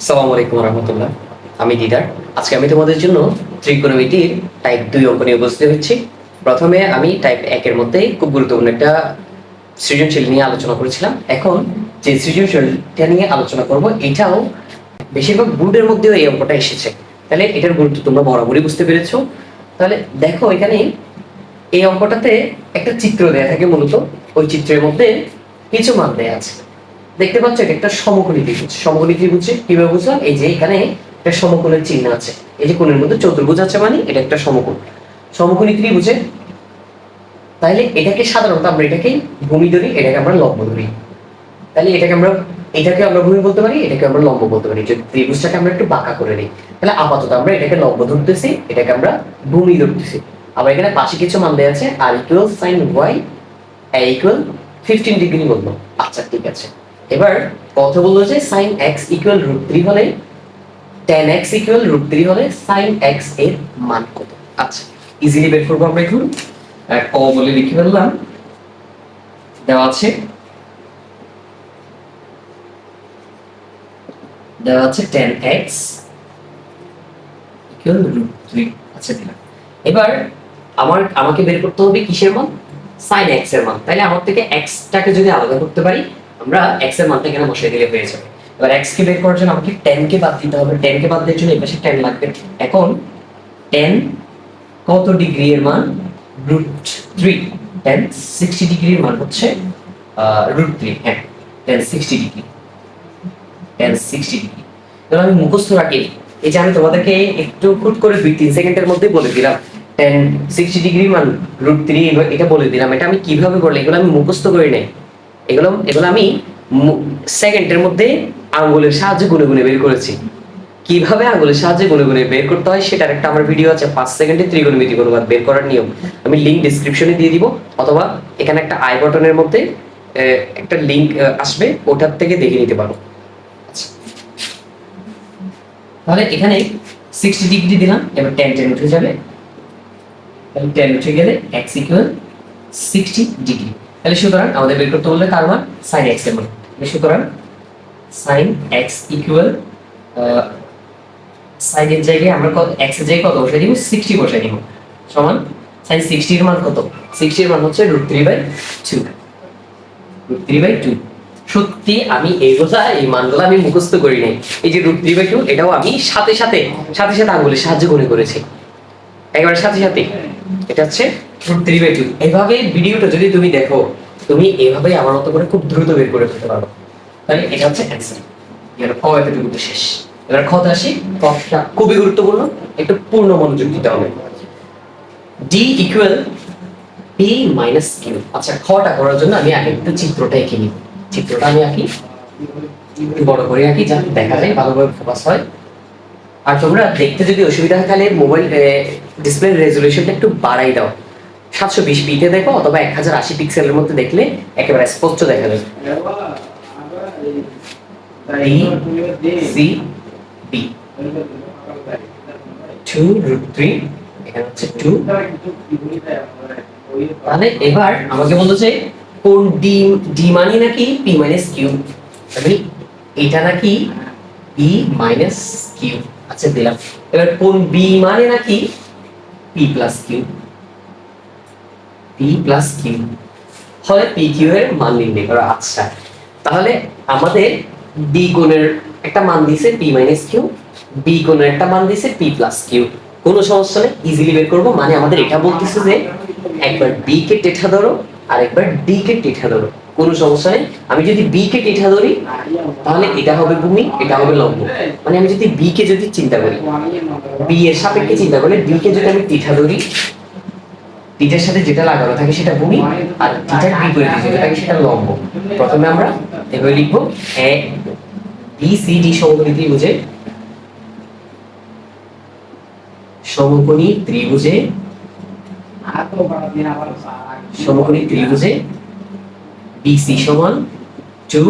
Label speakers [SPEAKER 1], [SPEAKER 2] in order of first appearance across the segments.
[SPEAKER 1] সালাম আলাইকুম রহমতুল্লাহ। আমি দিদার। আজকে আমি তোমাদের জন্য ত্রিকোণমিতির টাইপ দুই অঙ্ক নিয়ে উপস্থিত হচ্ছি। প্রথমে আমি টাইপ একের মধ্যে খুব গুরুত্বপূর্ণ একটা সৃজনশীল নিয়ে আলোচনা করেছিলাম। এখন যে সৃজনশীলটা নিয়ে আলোচনা করব, এটাও বেশিরভাগ বোর্ডের মধ্যেও এই অঙ্কটা এসেছে। তাহলে এটার গুরুত্ব তোমরা বরাবরই বুঝতে পেরেছ। তাহলে দেখো, এখানে এই অঙ্কটাতে একটা চিত্র দেয়া থাকে মূলত। ওই চিত্রের মধ্যে কিছু মান দেয়া আছে। দেখতে পাচ্ছ এটা একটা সমকোণী ত্রিভুজ। সমকোণী ত্রিভুজ কীভাবে বুঝলাম? এই যে এখানে একটা সমকোণের চিহ্ন আছে। এই যে কোণের মধ্যে চতুর্ভুজ আছে মানে এটা একটা সমকোণ। সমকোণী ত্রিভুজে তাহলে এটাকে সাধারণত আমরা এটাকে ভূমি ধরি, এটাকে আমরা লম্ব ধরি। তাহলে এটাকে আমরা এটাকে আমরা ভূমি বলতে পারি, এটাকে আমরা লম্ব বলতে পারি। যদি ত্রিভুজটাকে আমরা একটু বাঁকা করে নিই। তাহলে আপাতত আমরা এটাকে লম্ব ধরতেছি, এটাকে আমরা ভূমি ধরতেছি। আবার এখানে পাশে কিছু মান দেওয়া আছে, আর equal sine y equal fifteen degree বলব। আচ্ছা ঠিক আছে। এবার কথা বলল যে sine x equal root three হলে tan x equal root three হলে সাইন এক্সের মান কত? আচ্ছা ইজিলি বের করব আমরা এখন। ক বলে লিখে ফেললাম। দেওয়া আছে। দেওয়া আছে tan x equal root three আচ্ছা দিলাম। এবার আমার, আমাকে বের করতে হবে কিসের মান? সাইন এক্সের মান। তাহলে আমার থেকে এক্সটাকে যদি আলাদা করতে পারি আমরা এক্সের মানটা এখানে বসিয়ে দিলে হয়ে যাবে। এবার এক্স কে বের করার জন্য আমাকে টেন কে বাদ দিতে হবে। টেন কে বাদ দেওয়ার জন্য এই পাশে টেন লাগবে। এখন টেন কত ডিগ্রি এর মান? রুট থ্রি টেন সিক্সটি ডিগ্রির মান হচ্ছে রুট থ্রি হ্যাঁ tan sixty degree. Tan sixty degree. এবার আমি মুখস্থ রাখি। এই যে আমি তোমাদেরকে একটু খুট করে দুই তিন সেকেন্ডের মধ্যে বলে দিলাম। টেন সিক্সটি ডিগ্রি মান রুট থ্রি এটা বলে দিলাম। এটা আমি কীভাবে করলে? এগুলো আমি মুখস্থ করি নাই। এগুলো এগুলো আমি সেকেন্ডের মধ্যে আঙ্গুলের সাহায্যে গুনে গুনে বের করেছি। কীভাবে আঙ্গুলের সাহায্যে গুনে গুনে বের করতে হয় সেটার একটা আমার ভিডিও আছে, পাঁচ সেকেন্ডে ত্রিকোণমিতি অনুপাত বের করার নিয়ম। আমি লিঙ্ক ডিসক্রিপশনে দিয়ে দিব, অথবা এখানে একটা আই বটনের মধ্যে একটা লিঙ্ক আসবে, ওটার থেকে দেখে নিতে পারো। আচ্ছা। তাহলে এখানে সিক্সটি ডিগ্রি দিলাম, এবার টেন টেন উঠে যাবে। টেন উঠে গেলে এক্স ইকুয়াল সিক্সটি ডিগ্রি তাহলে সুতরাং আমাদের বের করতে বললে কার মান? সাইন এক্সের মান। সুতরাং সাইন এক্স ইকুয়াল সাইনের জায়গায় আমরা কত এক্সের জায়গায় কত বসাই দিব? সিক্সটি বসাই দিব। সমান সাইন সিক্সটির মান কত? সিক্সটির মান হচ্ছে root three by two root three by two সত্যি আমি এই এইগুলা এই মানগুলো আমি মুখস্থ করি নাই। এই যে রুট থ্রি বাই টু এটাও আমি সাথে সাথে সাথে সাথে আঙ্গুলের সাহায্য করে করেছি। একেবারে সাথে সাথে। এটা হচ্ছে রুট থ্রি বাই টু এভাবে ভিডিওটা যদি তুমি দেখো, তুমি এভাবে আমার মতো করে খুব দ্রুত বের করে ফেলতে পারো। তাহলে এটা হচ্ছে অ্যান্সার এবার ক এতটুকু শেষ। এবার খতে আসি। কটা খুবই গুরুত্বপূর্ণ। একটু পূর্ণ মনোযোগ দিতে হবে। D equal P minus Q আচ্ছা খটা করার জন্য আমি আগে একটু চিত্রটা এঁকে নিব চিত্রটা আমি আঁকি। বড় করে আঁকি, যাতে দেখা যায়, ভালোভাবে ফোকাস হয়। আর তোমরা দেখতে যদি অসুবিধা হয়, তাহলে মোবাইল ডিসপ্লে রেজলিউশনটা একটু বাড়াই দাও। সাতশো বিশ পিতে দেখো, অথবা এক হাজার আশি পিক্সেলের মধ্যে দেখলে একেবারে স্পষ্ট দেখা যাবে। C B two root three হচ্ছে টু তাহলে এবার আমাকে বলতো যে, কোন ডি ডি মানে নাকি পি মাইনাস কিউ এটা নাকি পি মাইনাস কিউ আচ্ছা দিলাম। এবার কোন বি মানে নাকি P plus Q P plus Q ফলে পি কিউ এর মান নির্ণয় করা। আচ্ছা তাহলে আমাদের ডি কোণের একটা মান দিছে পি মাইনাস কিউ বি কোণের একটা মান দিছে পি প্লাস কিউ কোনো সমস্যা নেই ইজিলি বের করব। মানে আমাদের এটা বলতেছে যে একবার বি কে টেঠা ধরো আর একবার ডি কে টেঠা ধরো। কোনো সমস্যা নেই আমি যদি বি কে টেঠা ধরি তাহলে এটা হবে ভূমি এটা হবে লম্ব। মানে আমি যদি বি কে যদি চিন্তা করি বি এর সাপেক্ষে চিন্তা করলে বি কে যদি আমি টিঠা ধরি টিটার সাথে যেটা লাগানো থাকে সেটা ভূমি আর টিটার বিপরীতে যেটা থাকে সেটা লম্ব। প্রথমে আমরা এভাবে লিখব এ বি সি ডি সমকোণী ত্রিভুজে সমকোণী ত্রিভুজে সমকোণী ত্রিভুজে বিসি সমান টু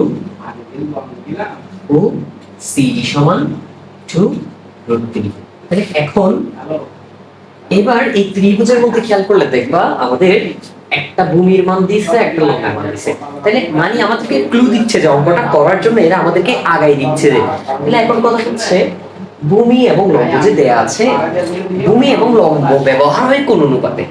[SPEAKER 1] ও সিডি সমান টু রুট থ্রি তাহলে এখন এবার এই ত্রিভুজের মধ্যে খেয়াল করলে দেখবা আমাদের একটা ভূমির মান দিচ্ছে একটা লম্বের মান দিচ্ছে তাহলে মানে আমাদেরকে ক্লু দিচ্ছে যে অঙ্কটা করার জন্য এরা আমাদেরকে আগাই দিচ্ছে যে তাহলে এখন কথা হচ্ছে, ভূমি এবং লম্ব যে দেয়া আছে, ভূমি এবং লম্ব ব্যবহার হয় কোন অনুপাতে?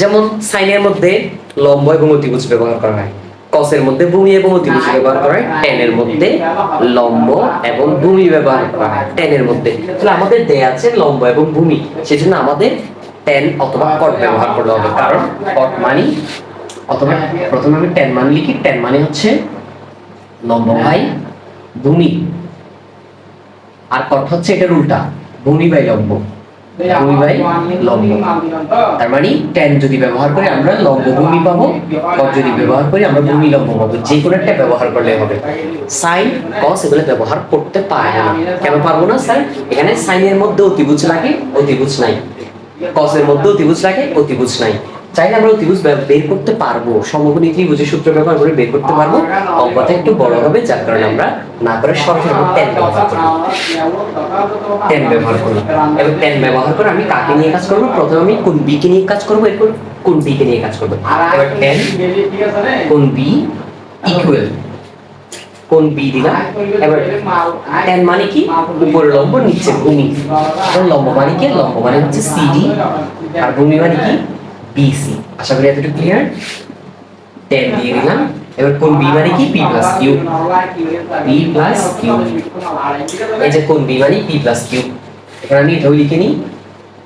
[SPEAKER 1] যেমন সাইনের মধ্যে লম্ব এবং অতিভুজ ব্যবহার করা হয়। কসের মধ্যে ভূমি এবং অতিভুজ ব্যবহার করা হয়। টেনের মধ্যে লম্ব এবং ভূমি ব্যবহার করা হয়। টেনের মধ্যে। তাহলে আমাদের দেয়া আছে লম্ব এবং ভূমি। সেজন্য আমাদের টেন অথবা কট ব্যবহার করতে হবে। কারণ কট মানি অথবা প্রথমে আমি টেন মান লিখি। টেন মানে হচ্ছে লম্ব বাই ভূমি। আর কট হচ্ছে এটার উল্টা। ভূমি বাই লম্ব। ভূমি বাই লম্ব। তার মানে টেন যদি ব্যবহার করি আমরা লম্ব ভূমি পাবো কট যদি ব্যবহার করি আমরা ভূমি লম্ব পাবো যে কোনো একটা ব্যবহার করলে হবে। সাইন কস এগুলো ব্যবহার করতে পারে না। কেন পারব না স্যার এখানে সাইনের মধ্যে অতিভুজ লাগে অতিভুজ নাই। কসের মধ্যে অতিভুজ লাগে অতিভুজ নাই। চাইলে আমরা বে- বের করতে পারব। সমকোণী ত্রিভুজের সূত্র ব্যবহার করে বের করতে পারব। অঙ্কটা একটু বড় হবে, যার কারণে আমরা না করে সরাসরি টেন ব্যবহার করব। টেন ব্যবহার করব। এবং টেন ব্যবহার করে আমি কাকে নিয়ে কাজ করব? প্রথমে আমি কোন বি কে নিয়ে কাজ করব, এরপর কোন বি কে নিয়ে কাজ করব। এবার টেন কোন বি ইকুয়াল কোন বি দিলাম। এবার টেন মানে কি? উপরে লম্ব, নিচে ভূমি। লম্ব মানে কি? লম্ব মানে হচ্ছে সিডি আর ভূমি মানে কি? বিসি আশা করি এতটুকু ক্লিয়ার টেন দিয়ে দিলাম। এবার কোন বি মানে কি? P plus Q P plus Q এই যে কোন বি মানে পি প্লাস কিউ আমি এটাও লিখে নিই।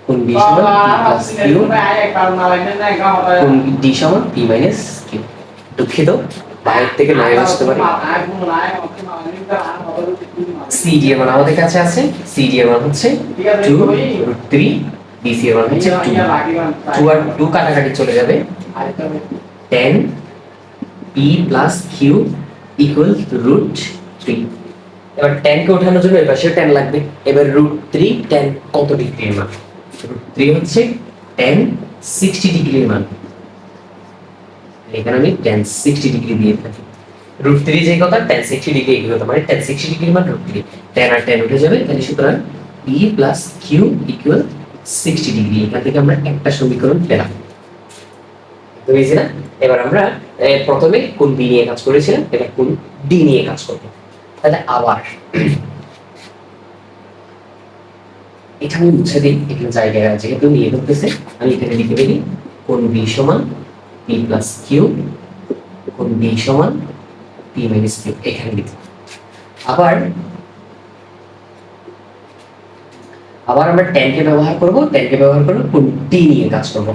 [SPEAKER 1] কোন বি সমান পি প্লাস কিউ কোন ডি সমান পি মাইনাস কিউ দুঃখিত। বাইরে থেকে নয় আসতে পারে। সিডি এর মান আমাদের কাছে আছে। সিডি এর মান হচ্ছে টু রুট থ্রি বিসি এর হচ্ছে টু টু আর টু কাটাকাটি চলে যাবে। Tan P plus Q equal root three এবার টেন কে ওঠানোর জন্য এবার সে টেন লাগবে। এবার রুট থ্রি টেন কত ডিগ্রির মান? রুট থ্রি হচ্ছে টেন সিক্সটি ডিগ্রির মান। এখানে আমি টেন সিক্সটি ডিগ্রি দিয়ে থাকি। রুট থ্রি যে কথা টেন সিক্সটি ডিগ্রি এগুলো হতে পারে। টেন সিক্সটি ডিগ্রি মান রুট থ্রি টেন আর টেন উঠে যাবে তাহলে সুতরাং P plus Q equal sixty degree এখান থেকে আমরা একটা সমীকরণ পেলাম। বুঝেছি না? এবার আমরা প্রথমে কোন বি নিয়ে কাজ করেছিলাম, এবার কোন ডি নিয়ে কাজ করব। তাহলে আবার আমি মুছে দিই, এখানে জায়গায় যেহেতু নিয়ে ধরতেছে। আমি এখানে লিখে দিই কোন বি সমান পি প্লাস কিউ কোন বি সমান পি মাইনাস কিউ এখানে লিখি আবার আবার আমরা টেন কে ব্যবহার করব টেন কে ব্যবহার করব, কোন ডি নিয়ে কাজ করব।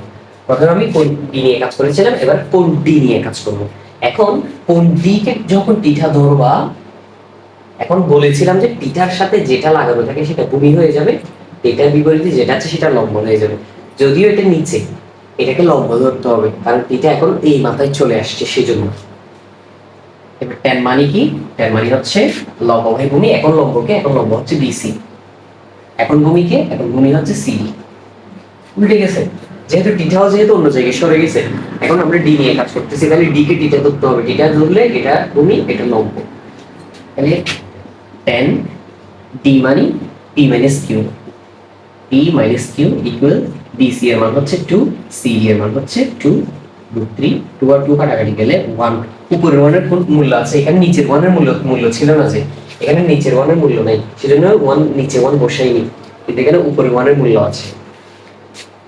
[SPEAKER 1] প্রথমে আমি কোন ডি নিয়ে কাজ করেছিলাম, এবার কোন ডি নিয়ে কাজ করব। এখন কোন ডি কে যখন টিঠা ধরবা, এখন বলেছিলাম যে টিঠার সাথে যেটা লাগানো থাকে সেটা ভূমি হয়ে যাবে এটার বিপরীতে যেটা আছে সেটা লম্ব হয়ে যাবে। যদিও এটা নিচে, এটাকে লম্ব ধরতে হবে, কারণ এটা এখন এই মাথায় চলে আসছে সেজন্য। এবার টেন মানে কি? টেন মানে হচ্ছে লম্ব ভূমি, এখন লম্বকে, এখন লম্ব হচ্ছে বিসি এখন ভূমিকে এখন ভূমি হচ্ছে সিডি উল্টে গেছে। যেহেতু টিটাও যেহেতু অন্য জায়গায় সরে গেছে, এখন আমরা ডি নিয়ে কাজ করতেছি। তাহলে ডি কে টিটা ধরতে হবে। টিটা ধরলে এটা ভূমি, এটা লম্ব। তাহলে টেন ডি মানে P minus Q P minus Q equal BC এর মান হচ্ছে টু সি এর মান হচ্ছে টু রুট থ্রি টু আর টু কাটাকাটি গেলে ওয়ান উপরের ওয়ানের মূল্য আছে? এখানে নিচের ওয়ানের মূল্য মূল্য ছিল না যে। এখানে নিচের ওয়ানের মূল্য নাই। সেজন্য ওয়ান নিচে ওয়ান বসাইনি। কিন্তু এখানে উপরের ওয়ানের মূল্য আছে।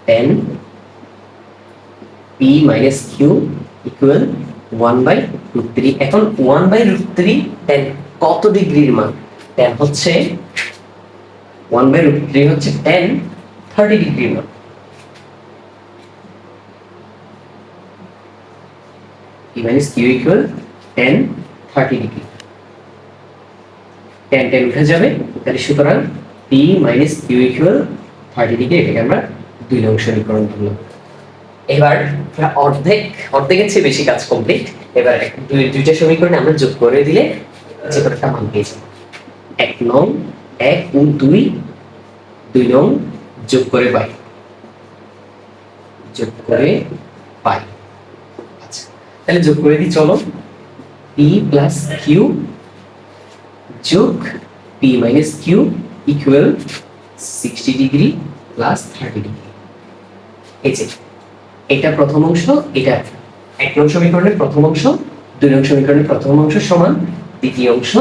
[SPEAKER 1] Tan P minus Q equal one by root three এখন one by root three tan কত ডিগ্রির মান? টেন হচ্ছে ওয়ান বাই রুট থ্রি হচ্ছে টেন থার্টি ডিগ্রির মান। P minus Q equal tan thirty degree tan tan উঠে যাবে, তাহলে সুতরাং P minus Q equal thirty degree এটাকে আমরা দুই নং সমীকরণ করলাম এবার অর্ধেক, অর্ধেকের চেয়ে বেশি কাজ কমপ্লিট এবার দুই দুইটা সমীকরণে আমরা যোগ করে দিলে যে কোনো মান পেয়ে যাব? এক নং, এক ও দুই দুই নং যোগ করে পাই। যোগ করে পাই। আচ্ছা তাহলে যোগ করে দিই, চলো। পি প্লাস কিউ যোগ P minus Q equal sixty degree plus thirty degree এই এটা প্রথম অংশ, এটা এক নং সমীকরণের প্রথম অংশ, দুই নং সমীকরণের প্রথম অংশ সমান দ্বিতীয় অংশ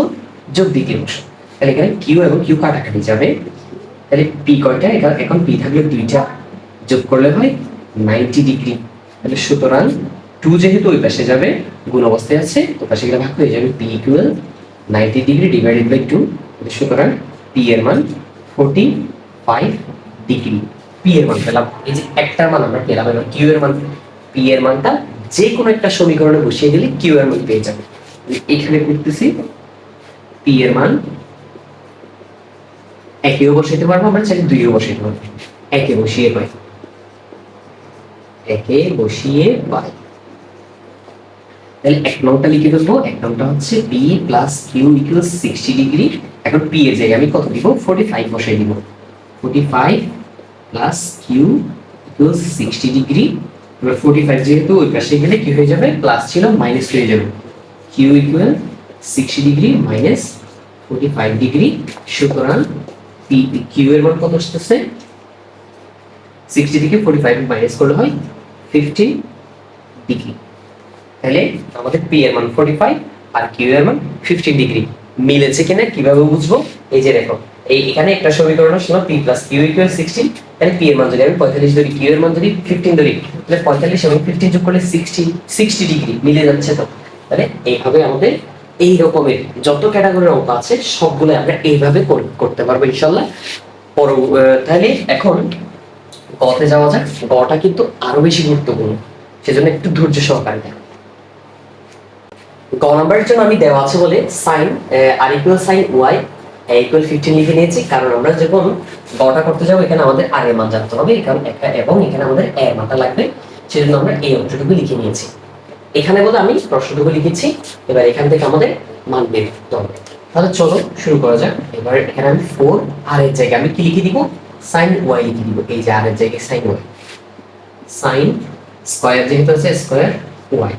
[SPEAKER 1] যোগ দ্বিতীয় অংশ। তাহলে এখানে কিউ এবং কিউ কাটাকাটি যাবে। তাহলে পি কয়টা? এটা এখন পি থাকলে দুইটা। যোগ করলে হয় নাইনটি ডিগ্রি তাহলে সুতরাং টু যেহেতু ওই পাশে যাবে, গুণ অবস্থায় আছে তো পাশে গেলে ভাগ হয়ে যাবে P equal ninety degree divided by two সুতরাং পি এর মান ফোরটি ফাইভ ডিগ্রি পি এর মান পেলাম। এই যে একটার মান আমরা পেলাম, এবার কিউ এর মান পি এর মানটা যে কোনো একটা সমীকরণে বসিয়ে দিলে কিউ এর মান পেয়ে যাবে। এখানে করতেছি পি এর মান একেও বসাইতে পারব, আমরা চাইলে দুইও বসাইতে পারব। একে বসিয়ে পাই। একে বসিয়ে পাই। তাহলে এক নংটা লিখে দেবো এক নংটা হচ্ছে P plus Q equal sixty degree এখন পি এর জায়গায় আমি কত দিব? ফোর্টি ফাইভ বসাই দিব। Forty five plus Q equal sixty degree এবার ফোর্টি ফাইভ যেহেতু, ওই পাশে গেলে কি হয়ে যাবে? প্লাস ছিল মাইনাস হয়ে যাবে। Q equal sixty degree minus forty five degree সুতরাং পি কিউ এর মান কত আসতেছে? সিক্সটি থেকে ফোর্টি ফাইভ মাইনাস করলে হয় ফিফটিন ডিগ্রি তাহলে আমাদের পি এর মান ফোর্টি ফাইভ আর কিউ এর মান ফিফটিন ডিগ্রি মিলেছে কিনা কীভাবে বুঝব? এই যে দেখো, এই এখানে একটা সমীকরণ আসলো P plus Q equal sixteen তাহলে পি এর মান যদি আমি পঁয়তাল্লিশ ধরি কিউ এর মান যদি ফিফটিন ধরি, তাহলে পঁয়তাল্লিশ এবং ফিফটিন যোগ করলে সিক্সটি সিক্সটি ডিগ্রি মিলে যাচ্ছে তো। তাহলে এইভাবে আমাদের এই রকমের যত ক্যাটাগরির অঙ্ক আছে সবগুলো আমরা এইভাবে করতে পারব ইনশাল্লাহ। পর তাহলে এখন গতে যাওয়া যাক। গটা কিন্তু আরও বেশি গুরুত্বপূর্ণ, সেজন্য একটু ধৈর্য সহকারে দেখো। গ নাম্বারের জন্য আমি দেওয়া আছে বলে সাইন আর equal sine y equal fifteen লিখে নিয়েছি। কারণ আমরা যখন গটা করতে যাব, এখানে আমাদের আর এর মান জানতে হবে। কারণ একটা- এবং এখানে আমাদের এ মানটা লাগবে। সেজন্য আমরা এই অংশটুকু লিখে নিয়েছি। এখানে বলে আমি প্রশ্নটুকু লিখেছি। এবার এখান থেকে আমাদের মান বের করতে হবে। তাহলে চলো শুরু করা যাক। এবার এখানে আমি ফোর আর এর জায়গায় আমি কি লিখে দিব? সাইন ওয়াই লিখে দিব। এই যে আর এর জায়গায় সাইন ওয়াই সাইন স্কোয়ার যেহেতু আছে square y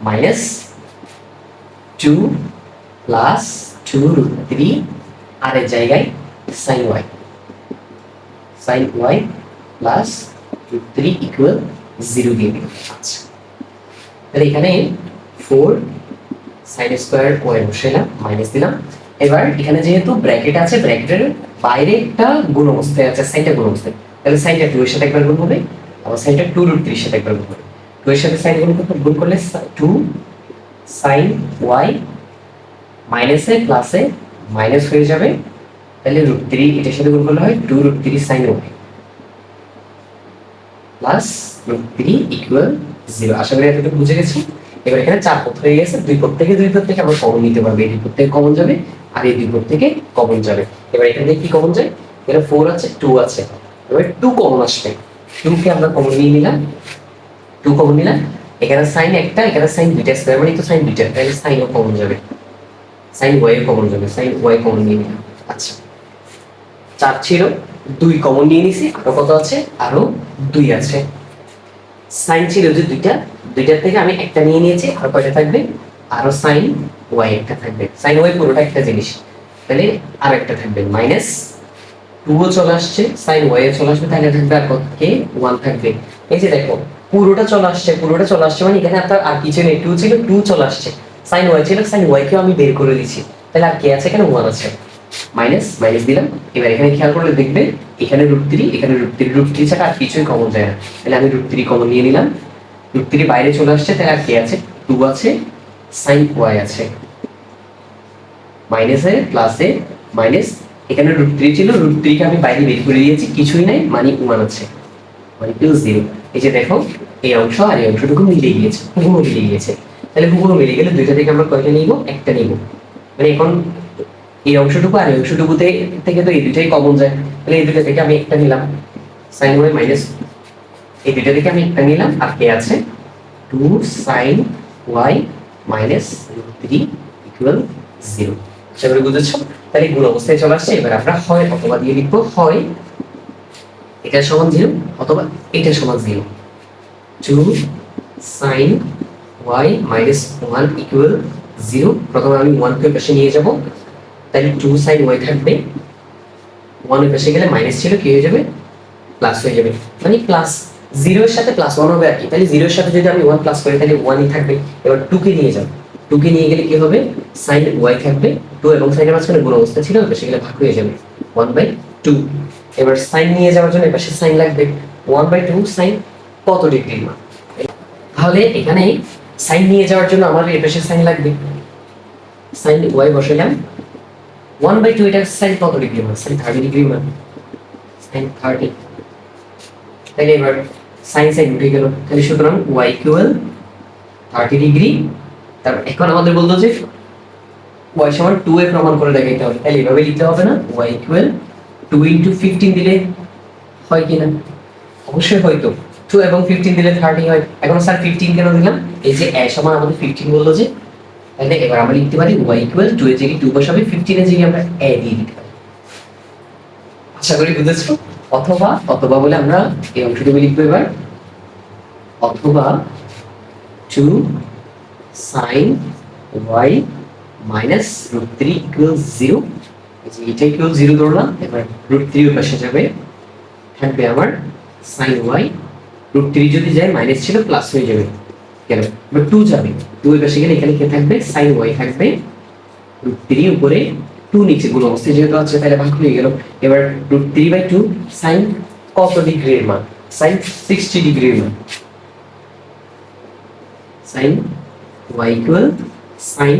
[SPEAKER 1] minus two plus two root three আর এর জায়গায় sine y sine y plus root three equal zero দিয়ে দিলাম। আচ্ছা তাহলে এখানে ফোর সাইন স্কোয়ার ওয়াই বসাইলাম মাইনাস দিলাম। এবার এখানে যেহেতু ব্র্যাকেট আছে ব্র্যাকেটের বাইরে একটা গুণ অবস্থায় আছে সাইনটা গুণ অবস্থায় তাহলে সাইনটা টু এর সাথে একবার গুণ হবে, আবার সাইনটা টু রুট থ্রির সাথে একবার গুণ হবে। টু এর সাথে সাইন গুণ করতে গুণ করলে টু সাইন ওয়াই মাইনাসে প্লাসে মাইনাস হয়ে যাবে। তাহলে রুট থ্রি এটার সাথে গুণ করলে হয় two root three sine y plus root three equal zero আশা করি এতটুকু বুঝে গেছি। এবার এখানে চার পথ হয়ে গেছে। দুই পথ থেকে দুই পথ থেকে আমরা কমন নিতে পারব। এই দুই থেকে কমন যাবে আর এই দুই থেকে কমন যাবে। এবার এখান থেকে কি কমন যায়? এখানে ফোর আছে টু আছে। এবার টু কমন আসবে। টু কে আমরা কমন নিয়ে নিলাম। টু কমন নিলাম। এখানে সাইন একটা, এখানে সাইন দুইটা স্কোয়ার মানে তো সাইন দুইটা। তাহলে সাইনও কমন যাবে। সাইন ওয়াই কমন যাবে। সাইন ওয়াই কমন নিয়ে নিলাম। আচ্ছা। চার ছিল, দুই কমন নিয়ে নিছি। আরও কত আছে? আরও দুই আছে। সাইন ছিল যে দুইটা। দুইটার থেকে আমি একটা নিয়ে নিয়েছি। আর কয়টা থাকবে? আরও সাইন ওয়াই একটা থাকবে। সাইন ওয়াই পুরোটা একটা জিনিস। তাহলে আর একটা থাকবে। মাইনাস টুও চলে আসছে। সাইন ওয়াই চলে আসবে। তাহলে থাকবে আর কত? কে? ওয়ান থাকবে। এই যে দেখো পুরোটা চলে আসছে, পুরোটা চলে আসছে মানে এখানে আপনার আর কিছু নেই টু ছিল টু চলে আসছে। সাইন ওয়াই ছিল সাইন ওয়াই কেও আমি বের করে দিচ্ছি তাহলে আর কে আছে এখানে? ওয়ান আছে। মাইনাস মাইনাস দিলাম। এবার এখানে খেয়াল করলে দেখবে, এখানে রুট থ্রি এখানে রুট থ্রি রুট থ্রি ছাড়া আর কিছুই কমন যায় না। তাহলে আমি রুট থ্রি কমন নিয়ে নিলাম। রুট থ্রি বাইরে চলে আসছে, তাহলে আর কে আছে? টু আছে সাইন ওয়াই আছে। মাইনাসে প্লাসে মাইনাস এখানে রুট থ্রি ছিল রুট থ্রিকে আমি বাইরে বের করে দিয়েছি, কিছুই নাই মানে ওয়ান আছে। মানে টু জিরো এই যে দেখো, এই অংশ আর এই অংশটুকু মিলে গিয়েছে, হুবহু মিলে গিয়েছে। তাহলে হুবহু মিলে গেলে দুইটা থেকে আমরা কয়টা নিব? একটা নিব। মানে এখন এই অংশটুকু আর এই অংশটুকু থেকে- থেকে তো এই দুইটাই কমন যায়। তাহলে এই দুইটা থেকে আমি একটা নিলাম। সাইন ওয়াই মাইনাস এই দুইটা থেকে আমি একটা নিলাম। আর কে আছে? Two sine y minus three equal zero সেগুলো বুঝেছ? তাহলে গুণ অবস্থায় চলে আসছে। এবার আমরা হয় অথবা দিয়ে লিখব হয় এটা সমান জিরো অথবা এটা সমান zero two sine y minus one equal zero প্রথমে আমি ওয়ান কে পাশে নিয়ে যাব, তাহলে টু সাইন ওয়াই থাকবে। ওয়ানের পাশে গেলে মাইনাস ছিল কি হয়ে যাবে? প্লাস হয়ে যাবে। মানে প্লাস জিরোর সাথে প্লাস ওয়ান হবে আর কি। তাহলে জিরোর সাথে যদি আমি ওয়ান প্লাস করি, তাহলে ওয়ানই থাকবে। এবার টু কে নিয়ে যাও টু কে নিয়ে গেলে কি হবে? সাইন ওয়াই থাকবে। টু এবং সাইনের মাঝখানে গুণ অবস্থা ছিল সেগুলো ভাগ হয়ে যাবে। ওয়ান বাই টু এবার সাইন নিয়ে যাওয়ার জন্য এপাশে সাইন লাগবে ওয়ান বাই টু সাইন কত ডিগ্রির মান তাহলে এখানে সাইন নিয়ে যাওয়ার জন্য আমার এপাশে সাইন লাগবে। সাইন ওয়াই বসাইলাম। ওয়ান বাই টু এটা সাইন কত ডিগ্রি মান সাইন থার্টি ডিগ্রি মান সাইন থার্টি তাহলে এবার সাইন সাইন উঠে গেল। তাহলে সুতরাং ওয়াই ইকুয়াল থার্টি ডিগ্রি। তারপর এখন আমাদের বলতো যে ওয়াই সমান টু এ প্রমাণ করে দেখাইতে হবে। তাহলে এভাবে লিখতে হবে না। Y equal two into fifteen দিলে হয় কিনা অবশ্যই হয়তো টু এবং ফিফটিন দিলে থার্টি হয়। এখন স্যার ফিফটিন কেন দিলাম? এই যে এ সমান আমাদের ফিফটিন বলল যে, তাহলে এবার আমরা লিখতে পারি ওয়াই ইকুয়াল টু এর জায়গায় টু বসাবে ফিফটিন এর জায়গায় আমরা এ দিয়ে দিতে পারি। আশা করি বুঝেছ? অথবা অথবা বলে আমরা এই অংশটুকু লিখব এবার। অথবা two sine y minus root three equal zero এটা ইকুয়াল জিরো ধরলাম এবার রুট থ্রি পাশে যাবে। থাকবে আমার সাইন ওয়াই রুট থ্রি যদি যায় মাইনাস ছিল প্লাস হয়ে যাবে। কেন? এবার টু যাবে। টু এর পাশে গেলে এখানে কে থাকবে? সাইন ওয়াই থাকবে। রুট থ্রি উপরে টু নিচে গুণ অবস্থায় যেহেতু আছে, তাহলে ভাগ হয়ে গেল। এবার root three by two sine কত ডিগ্রির মান? সাইন সিক্সটি ডিগ্রির মান। Sine y equal sine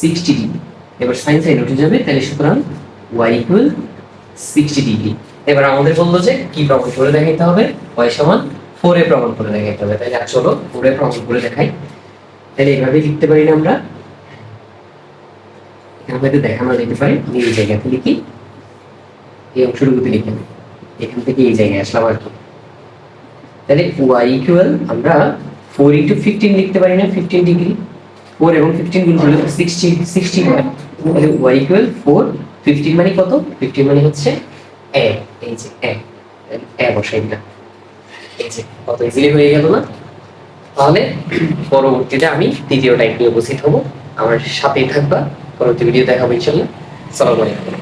[SPEAKER 1] sixty degree. এবার সাইন সাইন উঠে যাবে, তাহলে সুতরাং ওয়াই ইকুয়াল সিক্সটি ডিগ্রি এবার আমাদের বলল যে কি প্রমাণ করে দেখাইতে হবে? ওয়াই সমান ফোর এ প্রমাণ করে দেখাইতে হবে। তাহলে চলো ফোর এ প্রমাণ করে দেখাই। তাহলে এভাবে লিখতে পারি না আমরা। এখানে দেখানো যেতে পারে এই জায়গাতে লিখি। এই অংশটুকুতে লিখে। এখান থেকে এই জায়গায় আসলাম আর কি। তাহলে ওয়াই ইকুয়াল আমরা ফোর ইন্টু ফিফটিন লিখতে পারি না ফিফটিন ডিগ্রি ফোর এবং ফিফটিন গুণ করলে সিক্সটি সিক্সটি হয়। তাহলে ওয়াই ইকুয়াল ফোর ফিফটিন মানে কত? ফিফটিন মানে হচ্ছে এ এই যে এ এ বসাই দিলাম। এই যে, কত ইজিলি হয়ে গেল না? তাহলে পরবর্তীতে আমি তৃতীয় টাইপ নিয়ে উপস্থিত হব। আমার সাথেই থাকবা। পরবর্তী ভিডিও দেখাবো ইনশাল্লাহ সালামালাইকুম